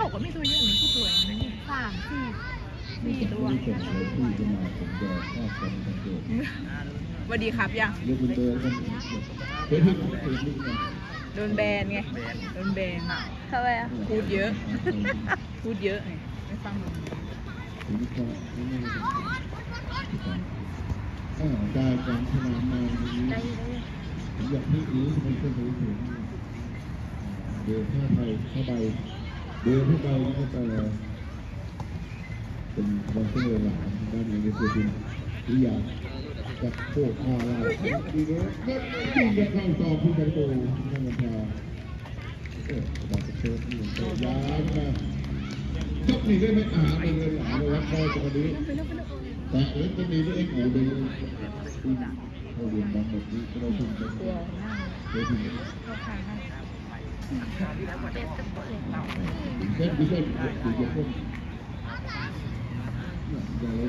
เขาก็ไม่ตัวเยอะไม่กี่ตัวเองนะเนี่ยสามสี่สี่ตัวที่ส่งเสริมที่ขึ้นมาผมจะชอบกันเป็นเกิดสวัสดีครับยังเรียกคุณเบอร์กันเฮ้ยพี่ผมตื่นนิดนึงโดนแบนไง โดนแบนทำไมอะพูดเยอะ พูดเยอะไงไม่ฟังมึงถึงก็ไม่ไม่อ่าการการพนันมาอย่างนี้ได้อยู่ได้อยู่ผมอยากให้อีมันก็รู้ถึงเดือผ้าไทยผ้าใบ เดือผ้าใบนี่ก็จะเป็นวันเสาร์หลานด้านนี้ก็คือเป็นที่อยากจะโคกอเราดีเด้อยิ่งจะเข้าต่อผู้บริโภคนั่นมันพาเออบอกจะเชิญที่มันจะยาวนะจบนี่ได้ไหมอาหารในเรือนหลาเลยครับพอจะมาดีแต่เอ็กจะมีด้วยเอ็กหมูดีอืมเขาเรียนบางแบบนี้ก็ได้ทุนไปกลัวหน้าได้ทุนเข้าข้างให้เส้นดิเส้นอยู่ะขึ้น อย่าเลย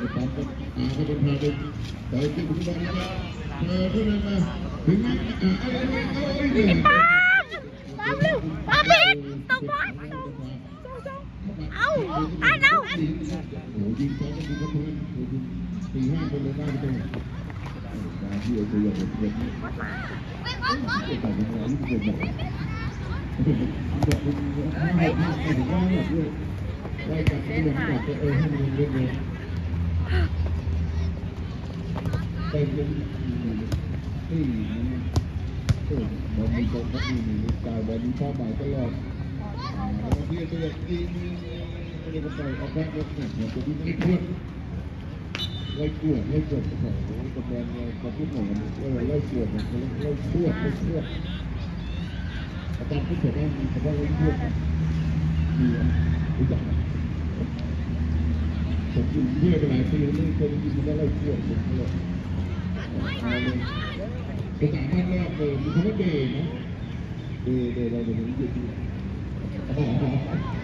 จะปั๊มก็อาเขาเป็นพาเป็น แต่ที่คุณบอกนะเออเท่านั้นนะ ถึงอ่าอะไรอะไร ปั๊มเร็วปั๊มผิดตกบอลเอ้าอ่านเอา โอ้โหยิงสองก็ยิงกระทุนโอ้โหสี่ห้าคนเลยได้ไปเลยการที่เอาตัวอย่างเด็กๆจะต่างกันอะไรที่เป็นแบบแบบคุณให้ให้ให้ถึงว่าแบบด้วยได้กับที่มันแบบเออให้มันเล่นเลยไปเล่นที่มันเออบอลมีตรงกับมีมีกายบอลมีข้อหมายตลอดบางทีตัวอย่างกินไม่ได้ก็ไปเอาแค่รถเนี่ยตัวที่ไม่ควรไล่กวดไล่กวดของกระแบนเราพอพูดหน่อยเออไล่กวดเนี่ยเขาไล่กวดไล่กวดอาจารย์พูดถึงว่ามีคำว่าไล่กวดมีรู้จักไหมผมอยู่เพื่อไปหลายปีไม่เคยได้ยินว่าไล่กวดผมเลยมาเลยภาษาบ้านนอกเลยมีคำว่าเดย์นะเดย์เดย์เราเดี๋ยวนี้อยู่ที่อ๋อ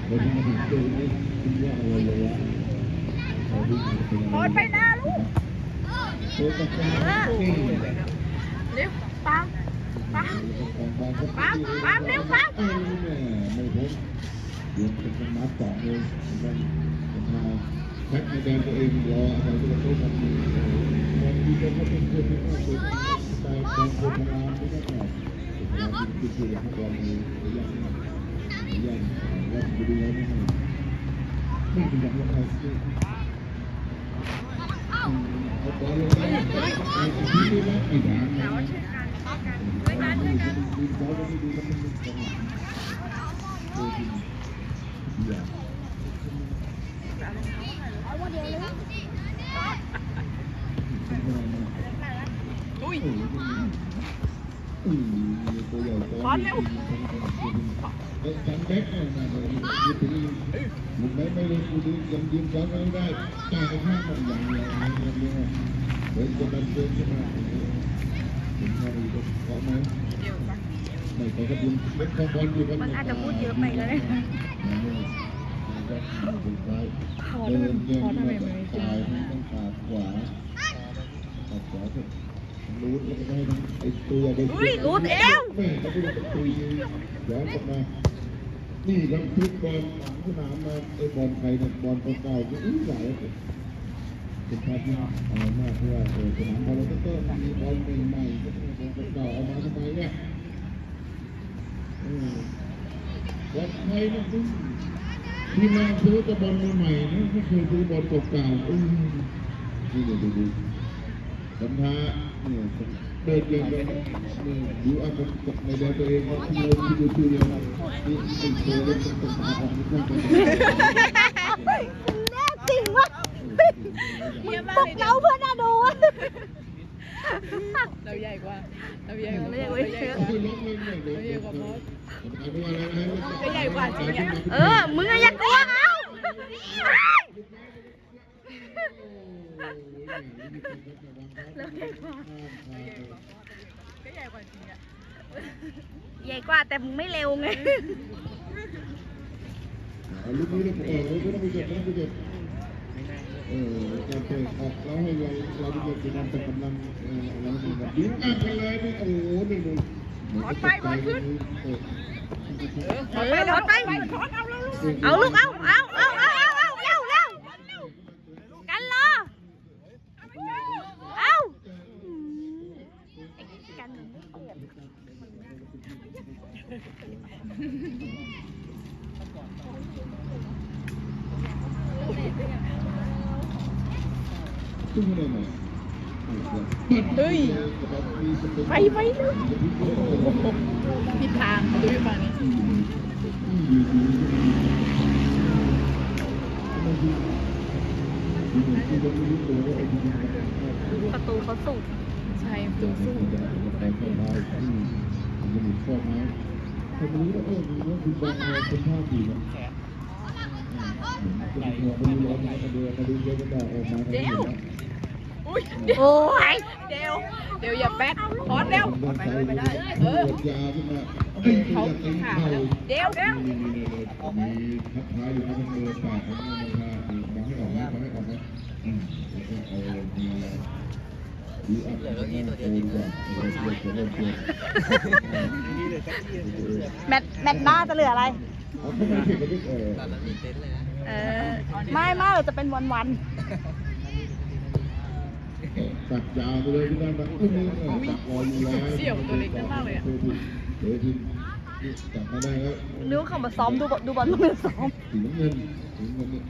เราที่มาถึงเดย์นี่คิดว่าอะไรเลยวะ พอดไปหน้าลูก โอ้ยกาแฟนี่ เร็วปั๊ม ปั๊มปั๊มปั๊มเร็วปั๊มเออแม่ไม่พ้นเดี๋ยวเป็นคนนับสองเลยมันจะพาแพ็คในแดนตัวเองรออะไรที่เราต้องทำบางทีก็เป็นเพื่อนที่ต้องเป็นสไตล์การโฆษณาไม่ได้แบบเราเป็นคืออย่างเรามีระยะระยะว่าจะดูแล้วไม่ให้ไม่เป็นอย่างไรเอาบอลลงไปไอ้ที่นี่นะอีกอย่างนึงช่วยกันช่วยกันช่วยกันอุ้ยพอดเร็วจังเบ็กเนี่ยนะมึงไม่ไม่เลยกูดียังยืนซ้อนไม่ได้จ่ายไปข้างมันอย่างเดียวอย่างเดียวเดี๋ยวจะมันเดินขึ้นมาถึงมาดีก็พอไห มเดี๋ยวปะไม่ไปก็ยืนเบ็กบอลอยู่กันมันอาจจะพูดเยอะไปก็ได้ขอได้ไหมขอได้ไหมตายต้องขาขวาขาขวาก็รูดแล้วก็ให้ไอ้ตัวเด็กรูดเอวแม่ก็ดูตะตุยย้อนกลับมานี่ครับพลิกบอลหลังสนามมาไอ้บอลไทยเนี่ยบอลเก่าๆก็อื้อหลายเป็นภาพที่เอามากเพราะว่าเออสนามบอลเราก็ต้องมีบอลใหม่ๆก็ต้องบอลเก่าๆเอามาทำไมเนี่ยบอลไทยนี่คือที่มาซื้อแต่บอลใหม่ๆนะไม่เคยซื้อบอลเก่าๆอื้อนี่ดูดูดูบรรทาเนี่ยเปิดเกมเลยนี่ดูอารมณ์กับในแดนตัวเองว่าที่เราที่ดูที่เดียวนี่ไอ้ตัวเล็กต้องต้องมาออกนี่ต้องเป็นแน่จ ปลุเลยกเราเพื่อนน่าดูวะเราใหญ่กว่า เราใหญ่กว่าเราใหญ่กว่าเราใหญ่กว่าคือล้มเลยเนี่ยเราใหญ่กว่าโมดก็ใหญ่กว่าจริงอะเออ มึงอะอย่ากลัวเขาก็ใหญ่กว่าจริงอะใหญ่กว่าแต่มึงไม่เร็วไงลูกนี้เราเออเราต้องไปเก็บต้องไปเก็บเออ การเตะออกแล้วให้เราเราไปเป็นการเป็นกำลังเออเราเป็นแบบยิงอ่านไปเลยนี่โอ้โหหนึ่งหมดไปบอลขึ้นหมดไปหมดไปเอาลูกเอาเอาเอาเร็วเร็วกันรอเอาอืมไอ้กันไม่เปลี่ยน ซึ่งไม่ได้หมด เฮ้ย ไปไปเร็วผิดทางดูอยู่ฝั่งนี้ประตูเขาสูดใช่ตูสู้แต่ก็ได้ที่มันมีข้อไม้ถ้าไม่รู้ว่าเออมีว่าคุณบอลเป็นภาพดีนะคุณบอลไม่รู้ร้อนมาเดือนมาดูเยอะก็ได้ออกมาเดี๋ยวอุ้ย โอ้ยเดี๋ยวเดี๋ยวอย่าแป๊กพอดเร็วไปเลยไม่ได้เออยาขึ้นมาเขาขาดแล้วเดี๋ยวเดี๋ยวมีมีมีทักทายอยู่นะเป็นเบอร์แปดของมันมาบังให้ออกนะบังให้ออกนะอืมแล้วก็เอาดีดีอัพแล้วก็โอ้ดีกว่าเราเกิดจะเริ่มเกิดแมตแมตหน้าจะเหลืออะไรเอาเข้ามาผิดกันดิเออเออไม่ไม่เราจะเป็นวันวัน ตัดยาวไปเลยที่นั่นนะอุ้ยตัดรออยู่แล้วเดี๋ยวทีจับมาได้แล้วๆนึกว่าเขามาซ้อมดูบอลดูบอลต้องมาซ้อมสีน้ำเงินสีน้ำเงินเนี่ย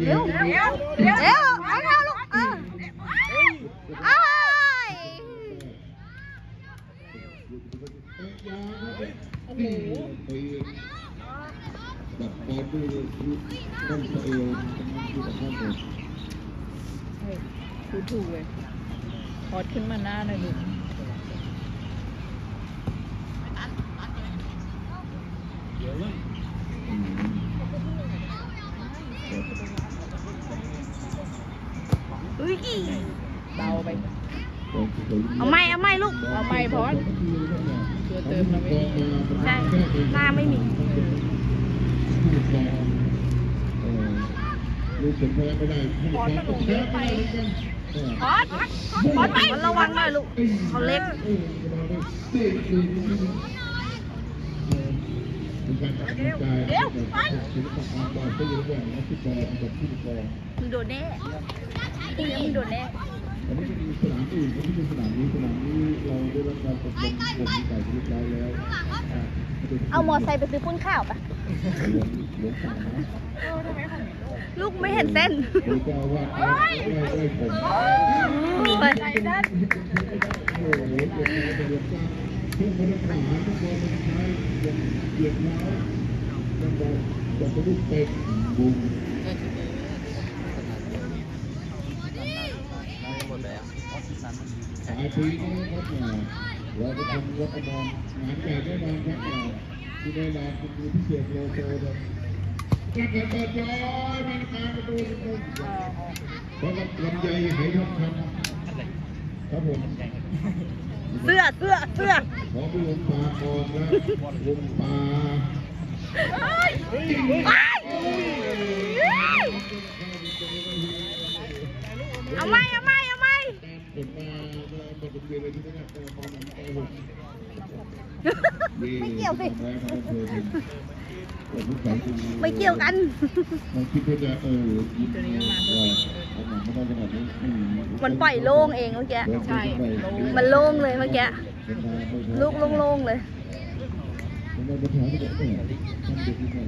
เร็วเร็วเร็วเร็วเอาเอาลูกเออเอ้ยโอ้โหแบบบอลด้วยต้นเอวมันคือแบบนั้นเลย ดูถูกเลยพอดขึ้นมาหน้าหน่อยลูกอุ้ยเบาไป เอาไม่เอาไม่ลูก เอาไม่พอดตัวเติมเราไม่มีใช่หน้าไม่มีลูกเป็นแพ้ไม่ได้พอดมันเยอะไป พอดพอดไประวังหน่อยลูกเขาเล็กเดี๋ยวไปศิลปะการบอลก็ยังแหวนนะฟุตบอลแบบฟุตบอลมึงโดนแน่พรุ่งนี้มึงโดนแน่อันนี้จะมีสนามอื่นที่เป็นสนามนี้สนามนี้เราได้รับการตกลงกฎที่ไก่เรียบร้อยแล้ว เอามอไซค์ไปซื้อปุ้นข้าวปะ ลวงหลวงปู่นะลูกไม่เห็นเส้นหลวงเจ้าว่าไล่ไล่ผมโอ้ยใจด้านโอ้โหหลวงปู่เป็นหลวงเจ้าทุกคนต้องขาทุกคนต้องใช้เหยียบเท้าต้องบอกบอกกระดูกเป็ดบุ้งสายปีนี้ครับเราจะทำวัฒนธรรมงานใหญ่แน่นอนครับที่ได้ลานคุณดูพิเศษโลโซ เลยจะเกิดเปิดจอยมันการประตูหนึ่งเพราะลำไยไหทองคำครับผมเสื้อเสื้อเสื้อขอไปลงปลาก่อนแล้วลงปลาเอาไม่เอาไม่เอาไม่เห็นมาเมื่อมาเป็นเดือนเลยที่นี่นะตอนนั้นเอาลงไม่เกี่ยวสิ ไม่ไม่เกี่ยวกันมันคิดว่าจะเออยินว่าเอาหนังมาได้ขนาดนี้อืมันปล่อยโล่งเองเมื่อกี้ใช่มันโล่งเลยเมื่อกี้ลูกโล่งๆเลยมันมาถามที่แบบเออทำเด็กยังไง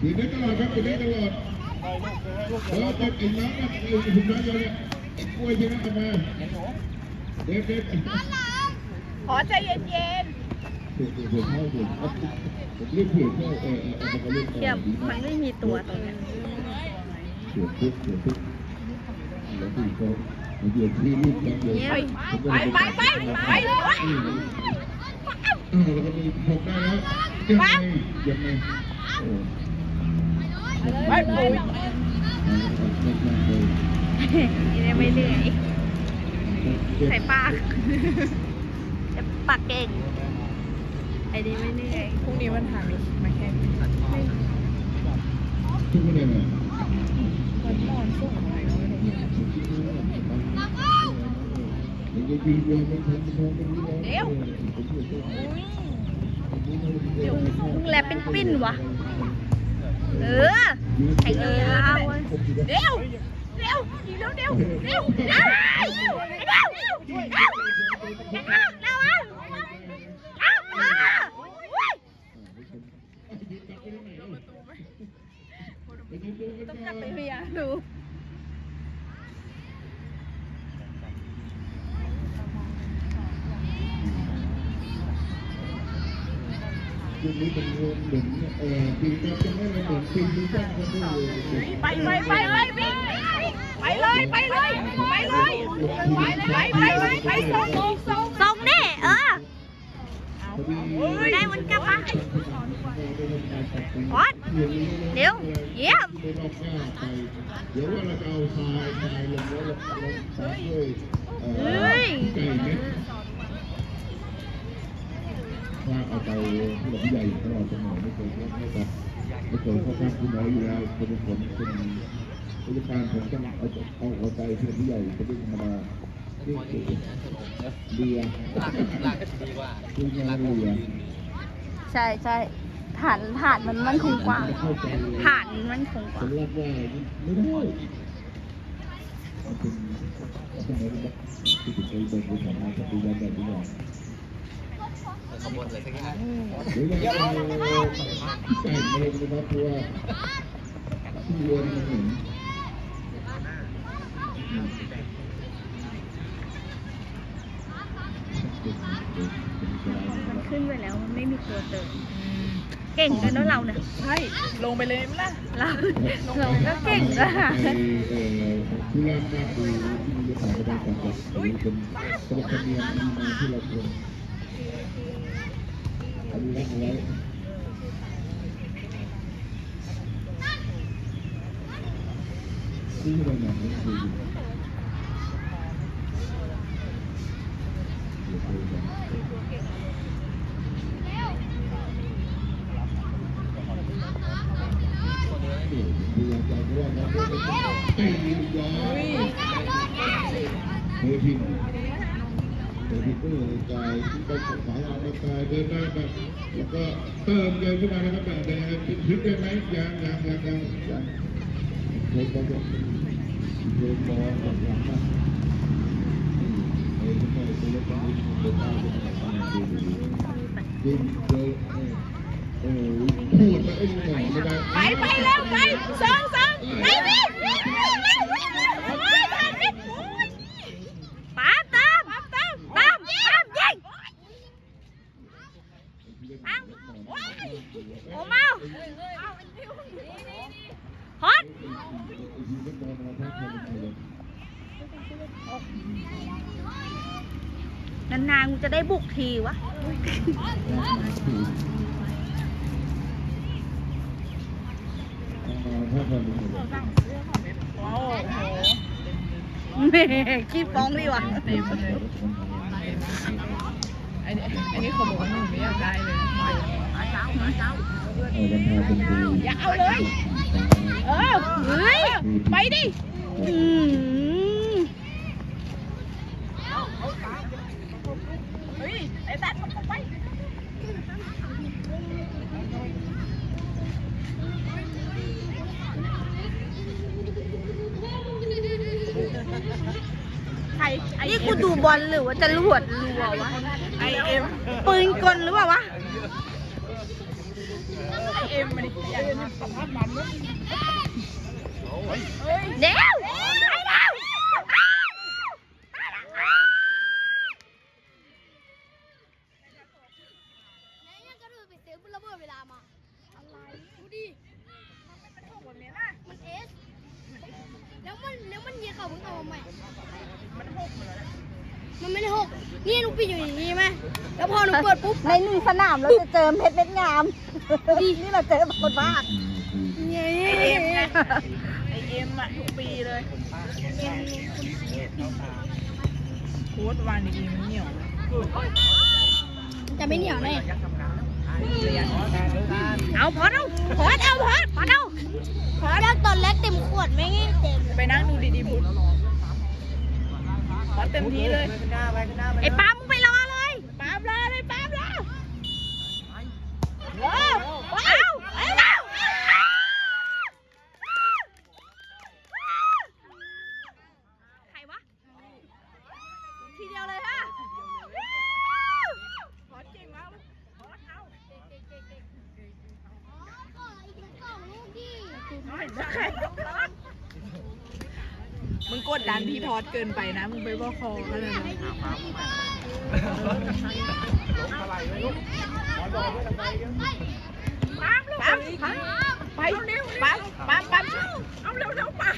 อยู่ได้ตลอดครับอยู่ได้ตลอดเราจะกินน้ำนะอยู่ถึงน้ำเยอะเนี่ยกล้วยใช่ไหมทำไมเด็กเด็กขอใจเย็นเผื่อ เผื่อเผื่อเข้าเผื่อผมเรียกเผื่อเข้าเออเออเอามาเรียกเทียบมันไม่มีตัวตรงเนี้ยเผื่อปุ๊บเผื่อปุ๊บแล้วที่เขาเดี๋ยวที่ลูกยังเดี๋ยวเนี่ยๆไปไปไปไปไปเออแล้วก็มีหกได้แล้วยังไงยังไงโอ้ไปปุ้ยนี่เนี่ยไม่เหนื่อยใส่ปากจะปากเก่งไอ้นี่ไม่เหนื่อยพรุ่งนี้วันถามมาแค่นี้ทุกคนเลยนะวันนอนสู้องไหนก็ไม่รู้เดี๋ยวมึงแลบเป็นปิ้นวะ เออแข่งยาวๆเว้ยเร็วเร็วเร็วเร็วเร็วเร็วเร็วเร็วเร็วเร็วเร็วเร็วเร็วอะ ต้องกลับไปเรียนดูยุคนี้เป็นเหมือนเอ่อปีนี้จะไม่เหมือนปีที่แจ้งกันด้วยไปไปไปไปวิ่งไปเลยไปเลยไปเลยไปไปไปไปไปส่งส่งส่งส่งดิเออ เฮ้ยได้มันกลับมาพอดเดี๋ยวเยี่ยมไปรอบหน้าไปเดี๋ยวว่าเราจ เอาทรายรายลงแล้วเราลงใส่ด้วยเอ่อไก่เม็ดว่าลักเสมอไม่เคยไม่เคยไม่เคยเข้าข้างคุณน้อยอยู่แล้วเป็นผมเป็นผู้จัดการผมต้องเอาเอาเอาใจผู้หลักผู้ใหญ่เป็นเรื่องธรรมดากดีกว่าคืองานเรือใช่ใช่ฐานฐานมันมันคงกว่าเข้าใจฐานมันคงกว่าสำหรับว่าไม่ได้มันเป็นสมัยแบบที่ถึงไปเดินไปทำงานกับปีวันแบบนี้หน่อยขบวนอะไรสักอย่างหรือว่าเอาไก่มาลงนะครับเพราะว่าที่วัวนี่มันเหมือน มันขึ้นไปแล้วมันไม่มีตัวเติมเก่งกันเนอะเราเนี่ยใช่ลงไปเลยมั้ยล่ะเราเราก็เก่งนะไอ้เอ่อผู้ร่างหน้าดูที่มีสายกระดาษจัดหรือเป็นกระดาษเนียมดีมาที่เราควรอนุรักษ์เอาไว้ที่เราหนังมันคือ เฮพินก็เลยกลายที่ไปสายออกมากลายเดินหน้าแบบแล้วก็เติมเกินขึ้นมานะครับแบบยังไงพิษได้ไหมยังยังยังยังยังเฮ้ยก็จะเดินมองแบบยังนะเฮ้ยไม่ใช่ตัวเล็กตัวนี้เดินหน้าเป็นอะไรดูดูดูเดินเออพูดแล้วไอ้หน่อยไม่ได้ไปไปแล้วไปส่งส่งไปวิ่ง ป้าตามตามตามตามยิงปังโอ้เมาฮอต นานกูจะได้บุกทีวะ แม่ขี้ฟ้องดีว่ะอันนี้อันนี้เขาบอกว่าหนูไม่อยากได้เลยอย่าเอาเลย เออเฮ้ย ไปดิ อืม เฮ้ยไอ้ตัดไป ใครไอ นี่เอ็กูมดูบอลหรือว่าจะรวดรัววะไอเอ็มปืนกลหรือเปล่าวะไอเอ็มมันอยากจะสัมภาษณ์มันด้วยเฮ้ยเดี๋ยว มันไม่ได้หกนี่หนูปิดอยู่อย่างนี้ไหมแล้วพอหนูเปิดปุ๊บในหนึ่งสนามเราจะเจอเพชรเม็ดงามดีนี่เราเจอคนบ้าเนี่ยไอเอ็มไงไอเอ็มอะทุกปีเลยโค้ดวานดีๆมันเหนียวนะจะไม่เหนียวแน่เอาพอดเอาพอดเอาพอดพอดเอาแล้วตอนแรกเต็มขวดไม่งี้เต็มไปนั่งดูดีๆพุทธ ขอเต็มที่เลยไอ้ปามึงไปรอเลยปามรอเลยปามรอเอาเอาเอา ไปนะ มึงไปว่าคอเขาเลยนะปั๊มปั๊มไปปั๊มปั๊มปั๊มเอาเร็วเร็วปั๊ม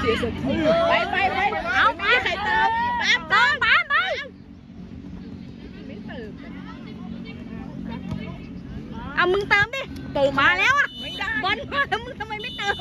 เสียสติไปไปไปเอาไปใครเติมปั๊มเติมปั๊มปั๊มไม่เติมเอามึงเติมดิเติมมาแล้วอะบอลมาแล้วมึงทำไมไม่เติม